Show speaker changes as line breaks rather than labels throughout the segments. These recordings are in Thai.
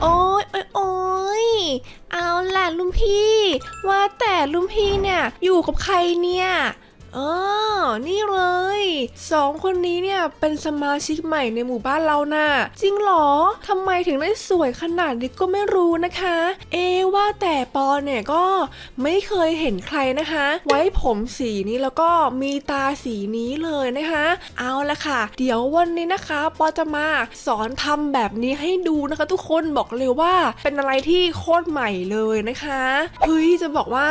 โอ้ยโอ้ยโอ้ยเอาล่ะลุงพี่ ว่าแต่ลุงพี่เนี่ยอยู่กับใครเนี่ย เออ นี่เลยสองคนนี้เนี่ยเป็นสมาชิกใหม่ในหมู่บ้านเราน่ะจริงเหรอทำไมถึงได้สวยขนาดนี้ก็ไม่รู้นะคะ เอว่าแต่ปอเนี่ยก็ไม่เคยเห็นใครนะคะ ไว้ผมสีนี้แล้วก็มีตาสีนี้เลยนะคะ เอาละค่ะ เดี๋ยววันนี้นะคะ ปอจะมาสอนทำแบบนี้ให้ดูนะคะ ทุกคนบอกเลยว่าเป็นอะไรที่โคตรใหม่เลยนะคะเฮ้ยจะบอกว่า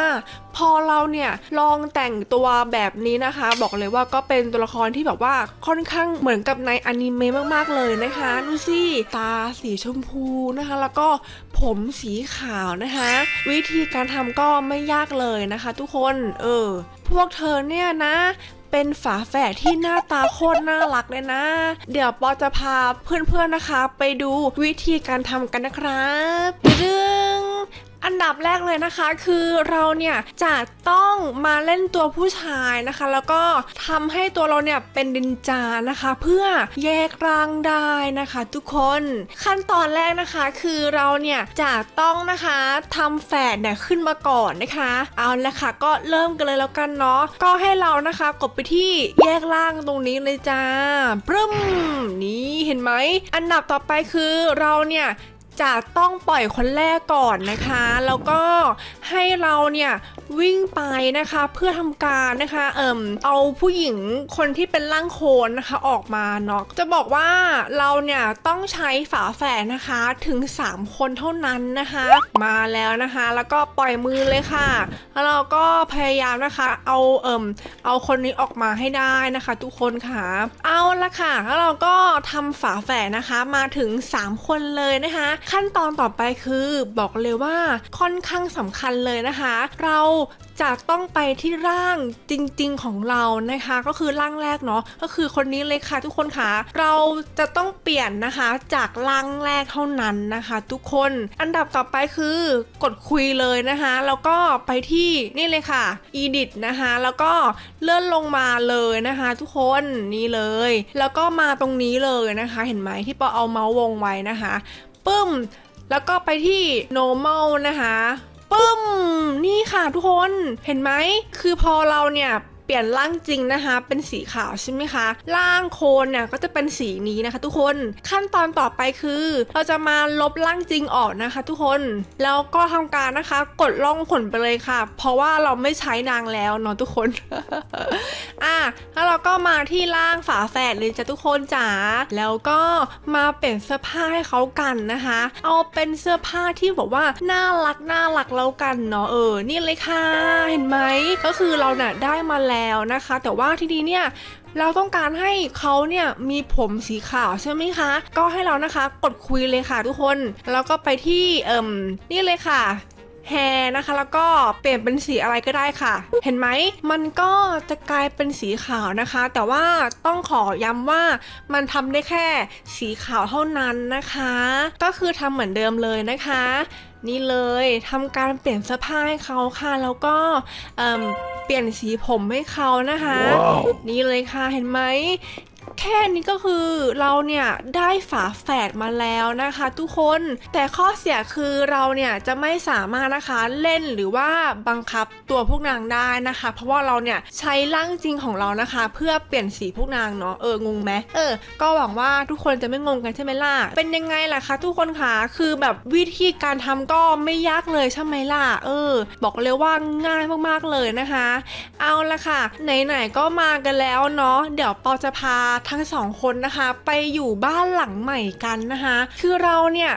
พอเราเนี่ยลองแต่งตัวแบบนี้นะคะ บอกเลยว่าก็เป็นตัวละครที่แบบว่าค่อนข้างเหมือนกับในอนิเมะมากๆเลยนะคะดูสิตาสีชมพูนะคะ แล้วก็ผมสีขาวนะคะ วิธีการทำก็ไม่ยากเลยนะคะ ทุกคนเออพวกเธอเนี่ยนะเป็นฝาแฝดที่หน้าตาโคตรน่ารักเลยนะ เดี๋ยวปอจะพาเพื่อนๆนะคะ ไปดูวิธีการทำกันนะครับดึงอัันดับแรกเลยนะคะ คือเราเนี่ยจะต้องมาเล่นตัวผู้ชายนะคะ แล้วก็ทำให้ตัวเราเนี่ยเป็นดินจานะคะ เพื่อแยกร่างได้นะคะ ทุกคนขั้นตอนแรกนะคะคือเราเนี่ยจะต้องนะคะทำแฝดเนี่ยขึ้นมาก่อนนะคะ เอาละค่ะก็เริ่มกันเลยแล้วกันเนาะก็ให้เรานะคะกดไปที่แยกร่างตรงนี้เลยจ้าปรึ้มนี่เห็นไหมอันดับต่อไปคือเราเนี่ย จะต้องปล่อยคนแรกก่อนนะคะ แล้วก็ให้เราเนี่ยวิ่งไปนะคะเพื่อทำการนะคะเอ่มเอาผู้หญิงคนที่เป็นร่างโคนนะคะออกมาเนาะจะบอกว่าเราเนี่ยต้องใช้ฝาแฝดนะคะถึง 3 คนเท่านั้นนะคะ มาแล้วนะคะ แล้วก็ปล่อยมือเลยค่ะ แล้วเราก็พยายามนะคะเอาเอ่มเอาคนนี้ออกมาให้ได้นะคะ ทุกคนค่ะ เอาละค่ะแล้วเราก็ทำฝาแฝดนะคะมาถึง 3 คนเลยนะคะขั้นตอนต่อไปคือบอกเลยว่าค่อนข้างสำคัญเลยนะคะ เราจะต้องไปที่ร่างจริงๆของเรานะคะ ก็คือร่างแรกเนาะก็คือคนนี้เลยค่ะทุกคนค่ะ เราจะต้องเปลี่ยนนะคะจากร่างแรกเท่านั้นนะคะ ทุกคนอันดับต่อไปคือกดคุยเลยนะคะ แล้วก็ไปที่นี่เลยค่ะ edit นะคะ แล้วก็เลื่อนลงมาเลยนะคะ ทุกคนนี่เลย แล้วก็มาตรงนี้เลยนะคะ เห็นไหมที่ปอเอาเมาส์วงไว้นะคะ ปึ้ม แล้วก็ไปที่ normal นะคะ ปึ้ม นี่ค่ะทุกคน เห็นไหม คือพอเราเนี่ย เปลี่ยนร่างจริงนะคะ เป็นสีขาวใช่ไหมคะร่างโคนเนี่ยก็จะเป็นสีนี้นะคะ ทุกคนขั้นตอนต่อไปคือ เราจะมาลบร่างจริงออกนะคะ ทุกคนแล้วก็ทำการนะคะ กดล่องขนไปเลยค่ะ เพราะว่าเราไม่ใช้นางแล้วเนาะทุกคนอะแล้วเราก็มาที่ร่างฝาแฝดเลยจ้ะทุกคนจ๋าแล้วก็มาเปลี่ยนเสื้อผ้าให้เขากันนะคะ เอาเป็นเสื้อผ้าที่แบบว่าน่ารักน่ารักแล้วกันเนาะเออนี่เลยค่ะ เห็นไหมก็คือเราเนี่ยได้มาแล้วนะคะ แต่ว่าทีนี้เนี่ยเราต้องการให้เขาเนี่ยมีผมสีขาวใช่ไหมคะ ก็ให้เรานะคะกดคุยเลยค่ะทุกคน แล้วก็ไปที่เอ่มนี่เลยค่ะแฮนะคะแล้วก็เปลี่ยนเป็นสีอะไรก็ได้ค่ะ เห็นไหมมันก็จะกลายเป็นสีขาวนะคะ แต่ว่าต้องขอย้ำว่ามันทำได้แค่สีขาวเท่านั้นนะคะ ก็คือทำเหมือนเดิมเลยนะคะ นี่เลยทำการเปลี่ยนเสื้อผ้าให้เขาค่ะแล้วก็ เอิ่มเปลี่ยนสีผมให้เขานะคะ นี่เลยค่ะเห็นไหม แค่นี้ก็คือเราเนี่ยได้ฝาแฝดมาแล้วนะคะ ทุกคนแต่ข้อเสียคือเราเนี่ยจะไม่สามารถนะคะเล่นหรือว่าบังคับตัวพวกนางได้นะคะ เพราะว่าเราเนี่ยใช้ร่างจริงของเรานะคะ เพื่อเปลี่ยนสีพวกนางเนาะเอองงไหมเออ ก็หวังว่าทุกคนจะไม่งงกันใช่ไหมล่ะเป็นยังไงล่ะคะ ทุกคนคะคือแบบวิธีการทำก็ไม่ยากเลยใช่ไหมล่ะเออ บอกเลยว่าง่ายมากๆเลยนะคะ เอาละค่ะไหนๆก็มากันแล้วเนาะเดี๋ยวปอจะพาทั้งสองคนนะคะ ไปอยู่บ้านหลังใหม่กันนะคะ คือเราเนี่ย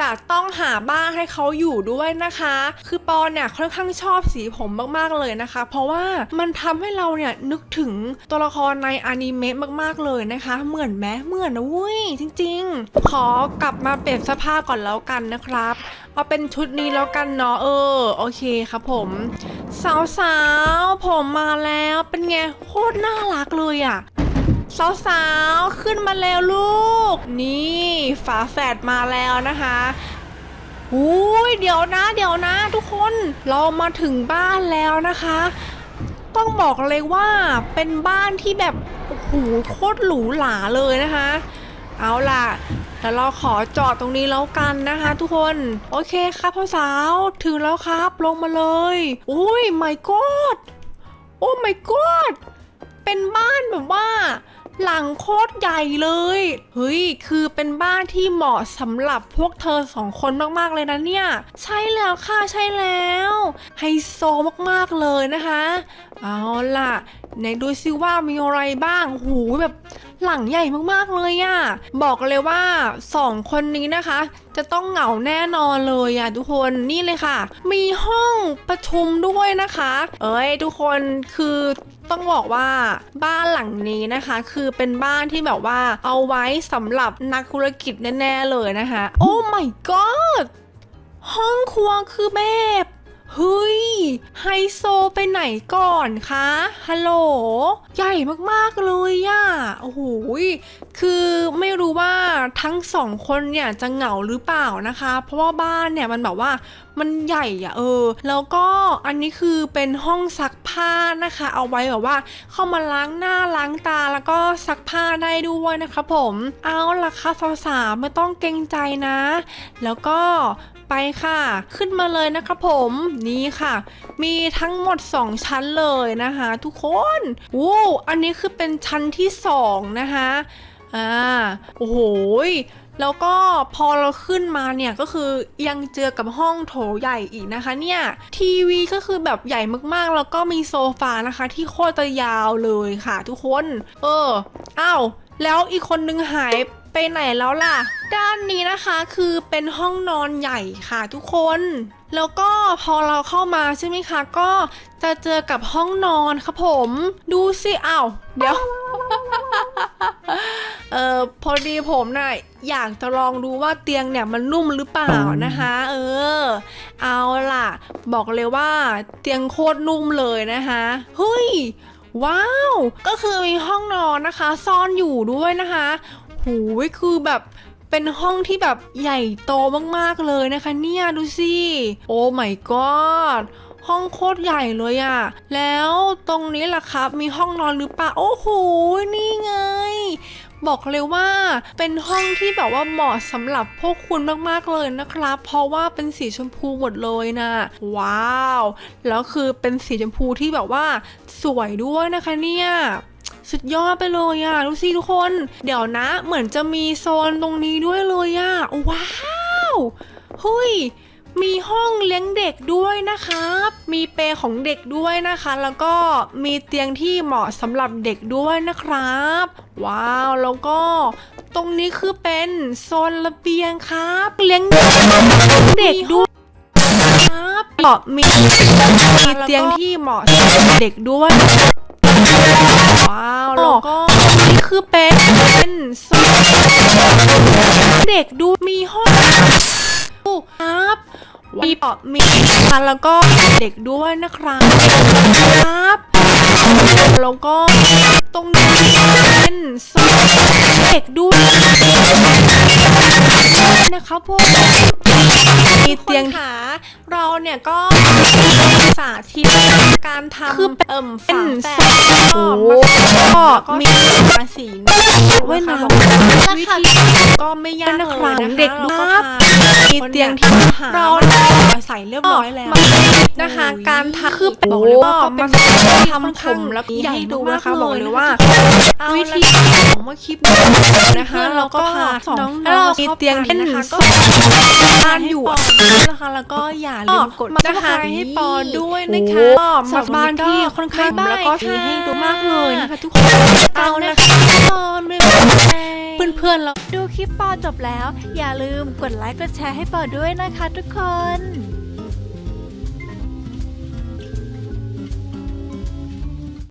จะต้องหาบ้านให้เขาอยู่ด้วยนะคะ คือปอเนี่ยค่อนข้างชอบสีผมมากๆเลยนะคะ เพราะว่ามันทำให้เราเนี่ยนึกถึงตัวละครในอนิเมะมากๆเลยนะคะ เหมือนไหมเหมือนนะเว้ยจริง ๆ ขอกลับมาเปลี่ยนเสื้อผ้าก่อนแล้วกันนะครับเอาเป็นชุดนี้แล้วกันเนาะเออโอเคครับผม สาวๆผมมาแล้วเป็นไงโคตรน่ารักเลยอะ่ะ สาวๆ ขึ้นมาแล้วลูก นี่ฝาแฝดมาแล้วนะคะอุ้ยเดี๋ยวนะ เดี๋ยวนะ ทุกคนเรามาถึงบ้านแล้วนะคะ ต้องบอกเลยว่าเป็นบ้านที่แบบโอ้โหโคตรหรูหราเลยนะคะ เอาล่ะแล้วเราขอจอดตรงนี้แล้วกันนะคะ ทุกคน โอเคครับพ่อสาวถึงแล้วครับ ลงมาเลยอุ้ย my god โอ้ my god เป็นบ้านแบบว่า หลังโคตรใหญ่เลย เฮ้ย คือเป็นบ้านที่เหมาะสำหรับพวกเธอสองคนมากๆเลยนะเนี่ย ใช่แล้วค่ะใช่แล้วไฮโซมากๆเลยนะคะ เอาล่ะไหนดูซิว่ามีอะไรบ้าง หูแบบ หลังใหญ่มากๆเลยอะบอกเลยว่าสองคนนี้นะคะ จะต้องเหงาแน่นอนเลยอะทุกคนนี่เลยค่ะ มีห้องประชุมด้วยนะคะ เอ้ยทุกคนคือต้องบอกว่าบ้านหลังนี้นะคะ คือเป็นบ้านที่แบบว่าเอาไว้สำหรับนักธุรกิจแน่ ๆ เลยนะคะ โอ้ my god ห้องครัวคือแบบ เฮ้ย ไฮโซไปไหนก่อนคะ ฮัลโหล ใหญ่มากๆเลยอะโอ้โหคือไม่รู้ว่าทั้งสองคนเนี่ยจะเหงาหรือเปล่านะคะ เพราะว่าบ้านเนี่ยมันแบบว่ามันใหญ่อะเออ แล้วก็อันนี้คือเป็นห้องซักผ้านะคะ เอาไว้แบบว่า เข้ามาล้างหน้าล้างตาแล้วก็ซักผ้าได้ด้วยนะคะผม เอาล่ะค่ะสาวๆไม่ต้องเกรงใจนะ แล้วก็ ไปค่ะ ขึ้นมาเลยนะคะผมนี่ค่ะ มีทั้งหมด 2 ชั้นเลยนะคะ ทุกคนโอ้อันนี้คือเป็นชั้นที่ 2 นะคะอ่าโอ้โหแล้วก็พอเราขึ้นมาเนี่ยก็คือยังเจอกับห้องโถใหญ่อีกนะคะเนี่ยทีวีก็คือแบบใหญ่มากๆ แล้วก็มีโซฟานะคะที่โคตรยาวเลยค่ะทุกคน เอออ้าวแล้วอีกคนนึงหาย ไปไหนแล้วล่ะ ด้านนี้นะคะคือเป็นห้องนอนใหญ่ค่ะทุกคน แล้วก็พอเราเข้ามาใช่ไหมคะก็จะเจอกับห้องนอนครับผม ดูสิอ้าวเดี๋ยวเออพอดีผมน่ะอยากจะลองดูว่าเตียงเนี่ยมันนุ่มหรือเปล่านะคะ เออ เอาล่ะ บอกเลยว่าเตียงโคตรนุ่มเลยนะคะเฮ้ยว้าว ก็คือมีห้องนอนนะคะ ซ่อนอยู่ด้วยนะคะ หูยคือแบบเป็นห้องที่แบบใหญ่โตมากๆเลยนะคะ เนี่ยดูสิโอ้ my god ห้องโคตรใหญ่เลยอะแล้วตรงนี้ล่ะครับ มีห้องนอนหรือเปล่าโอ้โหนี่ไง บอกเลยว่าเป็นห้องที่แบบว่าเหมาะสำหรับพวกคุณมากๆเลยนะครับ เพราะว่าเป็นสีชมพูหมดเลยนะว้าว แล้วคือเป็นสีชมพูที่แบบว่าสวยด้วยนะคะเนี่ย สุดยอดไปเลยอะดูสิทุกคน เดี๋ยวนะ เหมือนจะมีโซนตรงนี้ด้วยเลยอะว้าวเฮ้ยมีห้องเลี้ยงเด็กด้วยนะครับ มีเปลของเด็กด้วยนะคะ แล้วก็มีเตียงที่เหมาะสำหรับเด็กด้วยนะครับ ว้าว แล้วก็ตรงนี้คือเป็นโซนระเบียงครับ เลี้ยงเด็กด้วยครับมีมีเตียงที่เหมาะสำหรับเด็กด้วย ว้าวแล้วก็นี่คือเป็นเป็นโซนเด็กดูมีห้องครับมีปอบมีค่ะแล้วก็เด็กด้วยนะครับครับแล้วก็ตรงนี้เป็นโซนเด็กด้วยนะครับพวก มีเตียงขาเราเนี่ยก็สาธิตการทำคือเอิ่มฝาแฝดโอ้ก็มีมาสีเว้ยน้ำวิธีก็ไม่ยากเลยนะคะเด็กดูมีเตียงที่เราใส่เรียบร้อยแล้วนะคะการทำคือบอกเลยว่าเป็นทำผมแล้วใหญ่ดูนะคะบอกเลยว่าวิธีของเมื่อคลิปนะคะเราก็พาน้องๆมีเตียงที่นะคะก็บ้านอยู่นะคะแล้วก็อย่าลืมกดนะคะให้ปอด้วยนะคะมาบ้านที่ค่อนข้างแล้วก็ทีให้ดูมากเลยนะคะทุกคนเอานะคะตอนไม่เพื่อนๆเรา
ดูคลิปปอจบแล้ว อย่าลืมกดไลค์กดแชร์ให้ปอด้วยนะคะทุกคน